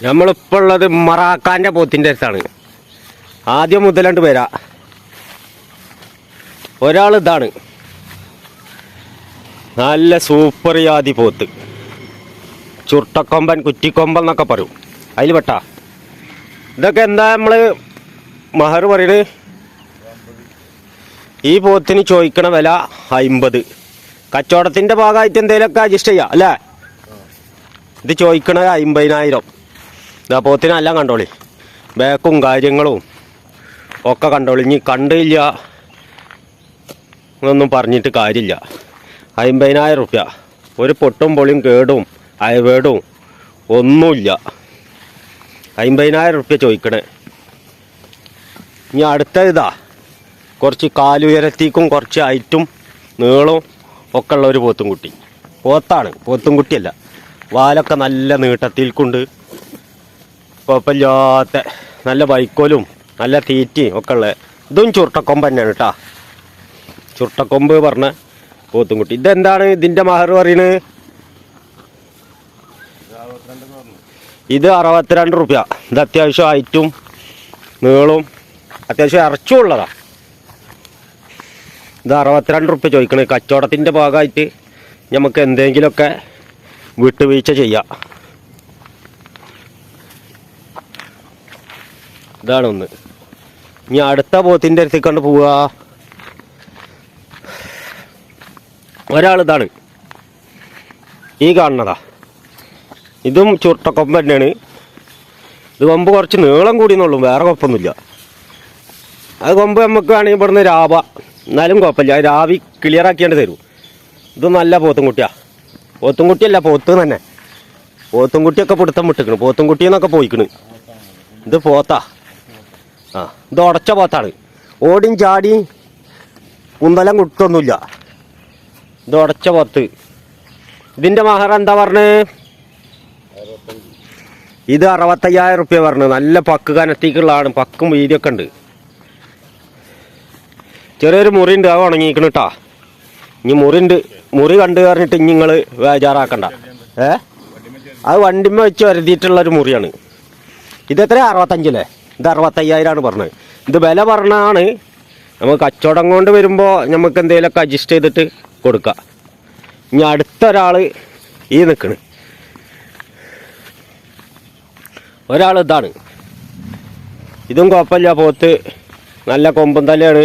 നമ്മളിപ്പോൾ ഉള്ളത് മറാക്കാന്റെ പോത്തിന്റെ അടുത്താണ്. ആദ്യം മുതലണ്ട് വരാ. ഒരാൾ ഇതാണ്. നല്ല സൂപ്പർ ജാതി പോത്ത്. ചുരുട്ടക്കൊമ്പൻ കുറ്റിക്കൊമ്പൻ എന്നൊക്കെ പറയും. അതിൽ പെട്ടാ. ഇതൊക്കെ എന്താ നമ്മൾ മഹർ പറയുന്നത് ഈ പോത്തിന് ചോദിക്കണ വില അമ്പത് കച്ചവടത്തിന്റെ ഭാഗമായിട്ട് എന്തെങ്കിലുമൊക്കെ അഡ്ജസ്റ്റ് ചെയ്യാം അല്ലേ? ഇത് ചോദിക്കണ അമ്പതിനായിരം ഇതാ പോത്തിനെല്ലാം കണ്ടോളി. ബാക്കും കാര്യങ്ങളും ഒക്കെ കണ്ടോളി. ഇനി കണ്ടില്ല എന്നൊന്നും പറഞ്ഞിട്ട് കാര്യമില്ല. അമ്പതിനായിരം റുപ്യ. ഒരു പൊട്ടും പൊളിയും കേടും അയവേടും ഒന്നുമില്ല. അമ്പതിനായിരം റുപ്യ ചോദിക്കണേ. ഇനി അടുത്ത ഇതാ. കുറച്ച് കാലുയരത്തേക്കും കുറച്ച് ഹൈറ്റും നീളവും ഒക്കെ ഉള്ള ഒരു പോത്തും കുട്ടി പോത്താണ്. പോത്തും കുട്ടിയല്ല വാലൊക്കെ നല്ല നീട്ടത്തിൽക്കുണ്ട്. കുഴപ്പമില്ലാത്ത നല്ല വൈക്കോലും നല്ല തീറ്റയും ഒക്കെ ഉള്ള ഇതും ചുരുട്ടക്കൊമ്പ് തന്നെയാണ് കേട്ടാ ചുരുട്ടക്കൊമ്പ് പറഞ്ഞ പോത്തും കുട്ടി ഇതെന്താണ് ഇതിന്റെ മഹർ പറയുന്നത് ഇത് അറുപത്തിരണ്ട് റുപ്യ. ഇത് അത്യാവശ്യം ഹൈറ്റും നീളും അത്യാവശ്യം ഇറച്ചും ഉള്ളതാ. ഇത് അറുപത്തിരണ്ട് റുപ്യ ചോദിക്കണേ. കച്ചവടത്തിന്റെ ഭാഗമായിട്ട് നമുക്ക് എന്തെങ്കിലുമൊക്കെ വിട്ടുവീഴ്ച ചെയ്യാം. ഇതാണ് ഒന്ന് ഇനി അടുത്ത പോത്തിന്റെ അടുത്തേക്ക് പോവുക ഒരാൾ ഇതാണ്. ഈ കാണുന്നതാ. ഇതും ചുരുട്ടക്കൊമ്പ് തന്നെയാണ്. ഇത് കൊമ്പ് കുറച്ച് നീളം കൂടിയെന്നുള്ളൂ വേറെ കുഴപ്പമൊന്നുമില്ല. അത് കൊമ്പ് നമുക്ക് വേണമെങ്കിൽ ഇവിടുന്ന് രാവ. എന്നാലും കുഴപ്പമില്ല. രാവി ക്ലിയർ ആക്കിയാണ്ട് തരൂ. ഇത് നല്ല പോത്തും കുട്ടിയാ പോത്തും തന്നെ. പോത്തും കുട്ടിയൊക്കെ പിടുത്തം വിട്ടിക്കണ് പോത്തും കുട്ടിയെന്നൊക്കെ പോയിക്കണ്. ഇത് പോത്താ. ആ ഇത് ഉടച്ച പോത്താണ്. ഓടിയും ചാടിയും കുന്തലം കുട്ടൊന്നുമില്ല ഇത് ഉടച്ച പോത്ത്. ഇതിന്റെ മഹർ എന്താ പറഞ്ഞേ? ഇത് അറുപത്തയ്യായിരം റുപ്യ പറഞ്ഞു നല്ല പക്ക് കനത്തേക്കുള്ളതാണ് പക്കും വീതിയൊക്കെ ഉണ്ട്. ചെറിയൊരു മുറി ഉണ്ട് അത് ഉണങ്ങിയിരിക്കണം കേട്ടാ ഇനി മുറി ഉണ്ട് മുറി കണ്ടു പറഞ്ഞിട്ട് ഇനി നിങ്ങൾ വേജാറാക്കണ്ട ഏ? അത് വണ്ടിമ്മ വെച്ച് വരുതിയിട്ടുള്ളൊരു മുറിയാണ്. ഇത് എത്ര അറുപത്തഞ്ചല്ലേ ഇത് അറുപത്തയ്യായിരമാണ് പറഞ്ഞത്. ഇത് വില പറഞ്ഞാണ് നമുക്ക് കച്ചവടം കൊണ്ട് വരുമ്പോൾ നമുക്ക് എന്തെങ്കിലുമൊക്കെ അഡ്ജസ്റ്റ് ചെയ്തിട്ട് കൊടുക്കാം. ഇനി അടുത്തൊരാൾ ഈ നിൽക്കണ് ഒരാൾ ഇതാണ്. ഇതും കുഴപ്പമില്ല പോത്ത് നല്ല കൊമ്പും തലയാണ്.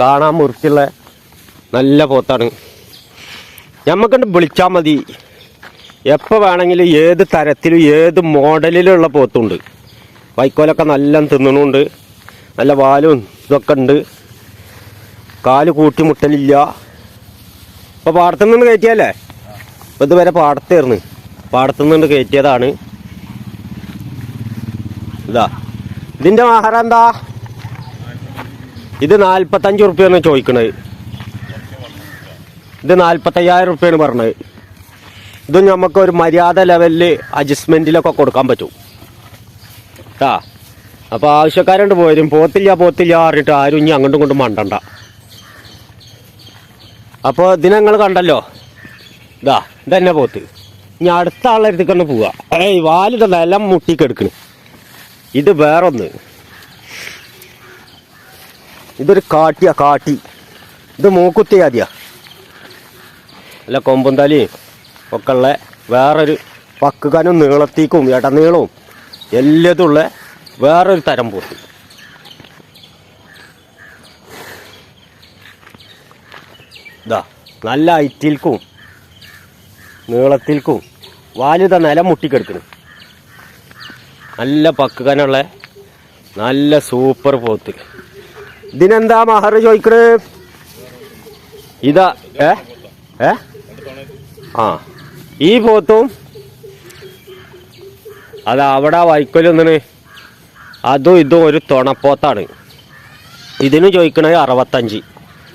കാണാൻ മുറിച്ചുള്ള നല്ല പോത്താണ്. നമുക്കുണ്ട് വിളിച്ചാൽ മതി. എപ്പോൾ വേണമെങ്കിലും ഏത് തരത്തിലും ഏത് മോഡലിലുള്ള പോത്തുണ്ട്. വൈക്കോലൊക്കെ നല്ല തിന്നണുണ്ട്. നല്ല വാലും ഇതൊക്കെ ഉണ്ട്. കാൽ കൂട്ടിമുട്ടലില്ല ഇപ്പോൾ പാടത്തു നിന്ന് കയറ്റിയല്ലേ? ഇപ്പോൾ ഇതുവരെ പാടത്തായിരുന്നു പാടത്തു നിന്ന് കയറ്റിയതാണ്. ഇതാ. ഇതിന്റെ ആഹാരം എന്താ? ഇത് നാൽപ്പത്തഞ്ച് റുപ്യാണ് ചോദിക്കണത്. ഇത് നാൽപ്പത്തയ്യായിരം റുപ്യാണ് പറഞ്ഞത്. ഇത് നമുക്ക് ഒരു മര്യാദ ലെവലിൽ അഡ്ജസ്റ്റ്മെന്റിലൊക്കെ കൊടുക്കാൻ പറ്റും. കേട്ടാ. അപ്പോൾ ആവശ്യക്കാരുണ്ട് പോരും പോത്തില്ല പോത്തില്ല പറഞ്ഞിട്ട് ആരും ഇനി അങ്ങോട്ടും ഇങ്ങോട്ടും മണ്ടണ്ട. അപ്പോൾ ഇതിനെ നിങ്ങൾ കണ്ടല്ലോ. ഇതാ ഇതന്നെ പോത്ത്. ഇനി അടുത്ത ആളുടെ അടുത്തേക്ക് തന്നെ പോവുക ഏയ് വാലിന്റെ എല്ലാം മുട്ടിക്കെടുക്കണ് ഇത് വേറൊന്ന്. ഇതൊരു കാട്ടിയാ കാട്ടി. ഇത് മൂക്കുത്തി ആദ്യ. അല്ല കൊമ്പും തലയും ഒക്കെ ഉള്ള വേറൊരു പക്കുകാനും നീളത്തേക്കും ഇടനീളവും. എല്ലാതുള്ള വേറൊരു തരം പോത്ത് ഇതാ നല്ല ഐറ്റിൽക്കും നീളത്തിൽക്കും വാലിത നിലം മുട്ടിക്കെടുക്കണം. നല്ല പക്കുകനുള്ള നല്ല സൂപ്പർ പോത്ത്. ഇതിനെന്താ മഹർ ചോദിക്കണേ? ഇതാ ഏ? ഏ? ആ ഈ പോത്തും അത് അവിടെ വൈക്കലൊന്നിന് അതും ഇതും ഒരു തുണപ്പോത്താണ്. ഇതിന് ചോദിക്കണത് അറുപത്തഞ്ച്.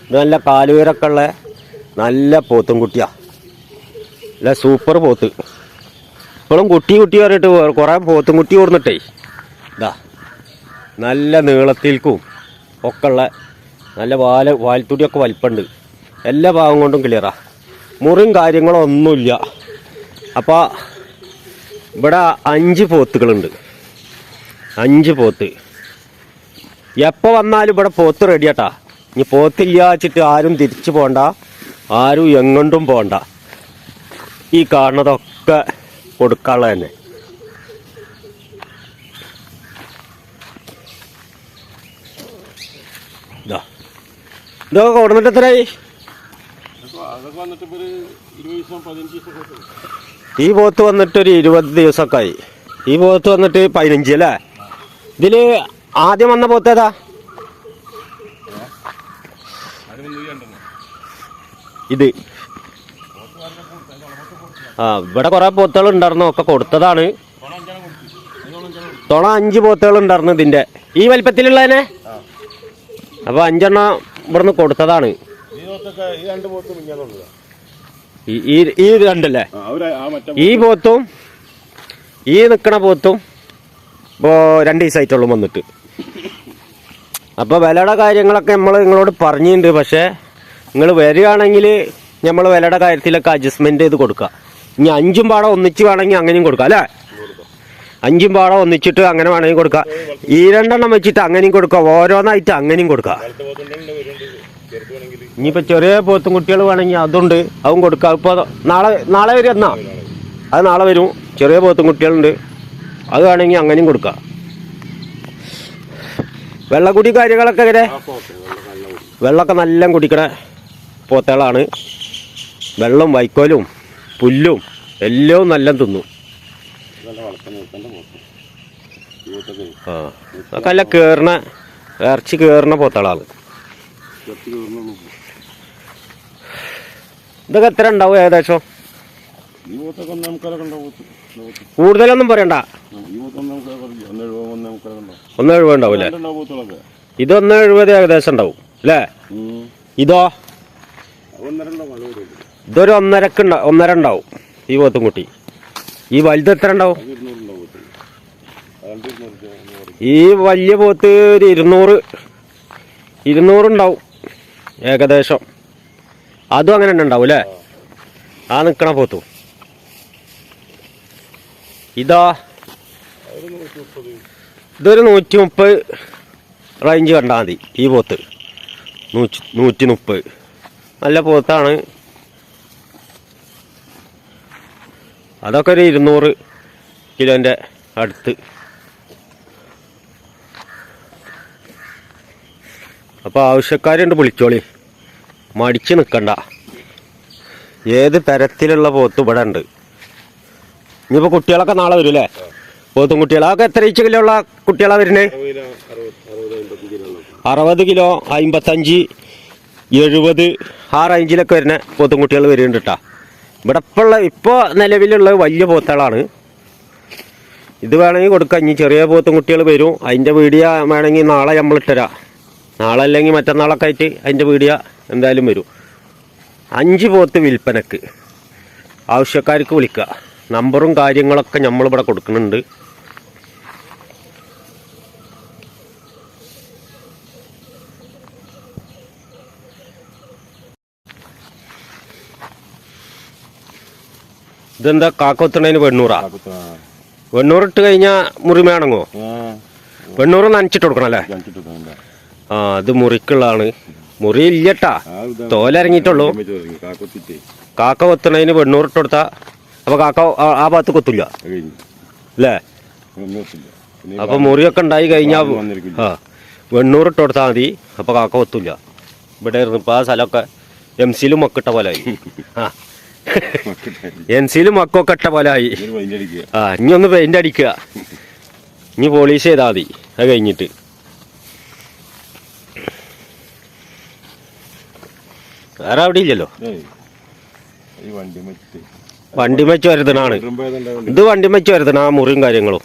ഇത് നല്ല കാലുവരൊക്കെ ഉള്ള നല്ല പോത്തും കുട്ടിയാ. നല്ല സൂപ്പർ പോത്ത്. ഇപ്പോഴും കുട്ടി കുട്ടി പറഞ്ഞിട്ട് കുറേ പോത്തും കുട്ടി ഓർന്നിട്ടേ. ഇതാ നല്ല നീളത്തിൽക്കും ഒക്കെ ഉള്ള നല്ല വാല വാൽത്തുടിയൊക്കെ വലിപ്പുണ്ട്. എല്ലാ ഭാഗം കൊണ്ടും ക്ലിയറാ മുറിയും കാര്യങ്ങളൊന്നുമില്ല അപ്പോൾ ഇവിടെ അഞ്ച് പോത്തുകളുണ്ട്. അഞ്ച് പോത്ത്. എപ്പോൾ വന്നാലും ഇവിടെ പോത്ത് റെഡിയാട്ടാ. ഇനി പോത്തില്ല വെച്ചിട്ട് ആരും തിരിച്ചു പോണ്ട. ആരും എങ്ങോട്ടും പോണ്ട. ഈ കാണുന്നതൊക്കെ കൊടുക്കാനുള്ള തന്നെ. ഇതാ. ഇതൊക്കെ കൊടുന്നിട്ട് എത്രയായി? ഈ പോത്ത് വന്നിട്ട് ഒരു ഇരുപത് ദിവസമൊക്കെ ആയി ഈ പോത്ത് വന്നിട്ട് പതിനഞ്ച് അല്ലേ? ഇതിൽ ആദ്യം വന്ന പോത്ത് ഏതാ? ഇത്. ആ ഇവിടെ കൊറേ പോത്തുകൾ ഉണ്ടായിരുന്നു. ഒക്കെ കൊടുത്തതാണ്. തുണ അഞ്ച് പോത്തുകൾ ഉണ്ടായിരുന്നു ഇതിന്റെ. ഈ വലിപ്പത്തിലുള്ളതിനെ? ആ അപ്പൊ അഞ്ചെണ്ണം ഇവിടുന്ന് കൊടുത്തതാണ്. ഈ രണ്ട് ഈ ഈ- ഈ പോത്തും ഈ നിൽക്കണ പോത്തും ഇപ്പോൾ രണ്ട് ദിവസമായിട്ടുള്ളൂ വന്നിട്ട്. അപ്പോൾ വിലയുടെ കാര്യങ്ങളൊക്കെ നമ്മൾ നിങ്ങളോട് പറഞ്ഞിട്ടുണ്ട്. പക്ഷേ നിങ്ങൾ വരികയാണെങ്കിൽ നമ്മൾ വിലയുടെ കാര്യത്തിലൊക്കെ അഡ്ജസ്റ്റ്മെന്റ് ചെയ്ത് കൊടുക്കാം ഇനി അഞ്ചും പാടം ഒന്നിച്ച് വേണമെങ്കിൽ അങ്ങനെയും കൊടുക്കാം അല്ലേ? അഞ്ചും പാടം ഒന്നിച്ചിട്ട് അങ്ങനെ വേണമെങ്കിൽ കൊടുക്കാം. ഈ രണ്ടെണ്ണം വെച്ചിട്ട് അങ്ങനെയും കൊടുക്കാം ഓരോന്നായിട്ട് അങ്ങനെയും കൊടുക്കാം കാലത്ത് പോത്തുണ്ടെങ്കിൽ വരുന്നുണ്ട് ചെറുത്ത് വേണമെങ്കിൽ ഇനിയിപ്പോൾ ചെറിയ പോത്തും കുട്ടികൾ വേണമെങ്കിൽ അതുണ്ട് അതും കൊടുക്കാം. ഇപ്പോൾ നാളെ നാളെ വരും എന്നാ? അത് നാളെ വരും. ചെറിയ പോത്തും കുട്ടികളുണ്ട്. അത് വേണമെങ്കിൽ അങ്ങനെയും കൊടുക്കാം. വെള്ളക്കുടി കാര്യങ്ങളൊക്കെ കൊടുക്കും വെള്ളമൊക്കെ നല്ല കുടിക്കണ പോത്തകളാണ്. വെള്ളം വൈക്കോലും പുല്ലും എല്ലാം നല്ല തിന്നു. ആ അതൊക്കെ നല്ല കയറണ ഇറച്ചി കയറണ പോത്തകളാണ്. ഇതൊക്കെ എത്ര ഉണ്ടാവും ഏകദേശം? ഉണ്ടാവും. കൂടുതലൊന്നും പറയണ്ട. ഒന്നേ എഴുപത് ഒന്നേ മുക്കാലൊക്കെ ഉണ്ടാവും. ഒന്ന് എഴുപത് ഉണ്ടാവും ഇതൊന്ന് ഏകദേശം ഉണ്ടാവും അല്ലേ. ഇതോ? ഉണ്ടാവും ഇതൊരു ഒന്നരക്ക് ഉണ്ടാവും ഒന്നര ഉണ്ടാവും ഈ പോത്തും കുട്ടി. ഈ വലുത് എത്ര ഉണ്ടാവും? ഇരുന്നൂറ്. ഈ വലിയ പോത്ത് ഒരു ഇരുന്നൂറ് ഇരുന്നൂറുണ്ടാവും ഏകദേശം. അതും അങ്ങനെ തന്നെ ഉണ്ടാവും അല്ലേ ആ നിൽക്കണ പോത്തു. ഇതാ ഇതൊരു നൂറ്റി മുപ്പത് റേഞ്ച് കണ്ടാൽ മതി ഈ പോത്ത്. നൂറ്റി നൂറ്റി മുപ്പത് നല്ല പോത്താണ്. അതൊക്കെ ഒരു ഇരുന്നൂറ് കിലോന്റെ അടുത്ത്. അപ്പോൾ ആവശ്യക്കാരുണ്ട് വിളിച്ചോളി. മടിച്ച് നിൽക്കണ്ട ഏത് തരത്തിലുള്ള പോത്ത് ഇവിടെ ഉണ്ട്? ഇനിയിപ്പോൾ കുട്ടികളൊക്കെ നാളെ വരും അല്ലേ പോത്തും കുട്ടികളൊക്കെ എത്ര ഇച്ച കിലോ ഉള്ള കുട്ടികളാണ് വരുന്നത് അറുപത് കിലോ അമ്പത്തഞ്ച് എഴുപത് ആ റേഞ്ചിലൊക്കെ വരുന്ന പോത്തും കുട്ടികൾ വരുന്നുണ്ട് കേട്ടോ ഇവിടെ ഇപ്പോൾ ഉള്ള ഇപ്പോൾ നിലവിലുള്ള വലിയ പോത്തുകളാണ്. ഇത് വേണമെങ്കിൽ കൊടുക്കാം. ഇനി ചെറിയ പോത്തും കുട്ടികൾ വരും. അതിന്റെ വീഡിയോ വേണമെങ്കിൽ നാളെ നമ്മൾ ഇട്ടുതരാം. നാളെ അല്ലെങ്കിൽ മറ്റന്നാളൊക്കെ ആയിട്ട് അതിന്റെ വീഡിയോ എന്തായാലും വരും. അഞ്ച് പോത്ത് വിൽപ്പനക്ക് ആവശ്യക്കാർക്ക് വിളിക്കുക. നമ്പറും കാര്യങ്ങളൊക്കെ നമ്മളിവിടെ കൊടുക്കുന്നുണ്ട്. ഇതെന്താ കാക്കൊത്തണേന് വെണ്ണൂറാ? വെണ്ണൂറിട്ട് കഴിഞ്ഞാൽ മുറി വേണങ്ങോ വെണ്ണൂറ് നനച്ചിട്ട് കൊടുക്കണം അല്ലേ? ആ അത് മുറിക്കുള്ളതാണ്. മുറി ഇല്ലട്ടാ തോലിറങ്ങിയിട്ടുള്ളൂ കാക്കൊത്തിട്ടേ കാക്ക കൊത്തണതിന് വെണ്ണൂറ് ഇട്ട് കൊടുത്താ. അപ്പൊ കാക്ക ആ- ഭാഗത്ത് കൊത്തില്ല. അല്ലേ അപ്പൊ മുറിയൊക്കെ ഉണ്ടായി കഴിഞ്ഞാൽ. ആ വെണ്ണൂറ് ഇട്ട് കൊടുത്താൽ മതി. അപ്പൊ കാക്ക കൊത്തില്ല. ഇവിടെ ഇരുന്ന് ഇപ്പൊ ആ സ്ഥലമൊക്കെ എം സിയിലും മക്കിട്ട പോലെ ആയി. ആ. എം സിയിലും മക്കൊക്കെ ഇട്ട പോലെ ആയി. ആ ഇനി ഒന്ന് പെയിന്റ് അടിക്കുക. ഇനി പോളീഷ് ചെയ്താൽ മതി. അത് കഴിഞ്ഞിട്ട്. വേറെ അവിടെ ഇല്ലല്ലോ. വണ്ടിമച്ച് വരുതണാണ് ഇത് വണ്ടി വെച്ച് വരുതണ ആ മുറിയും കാര്യങ്ങളും.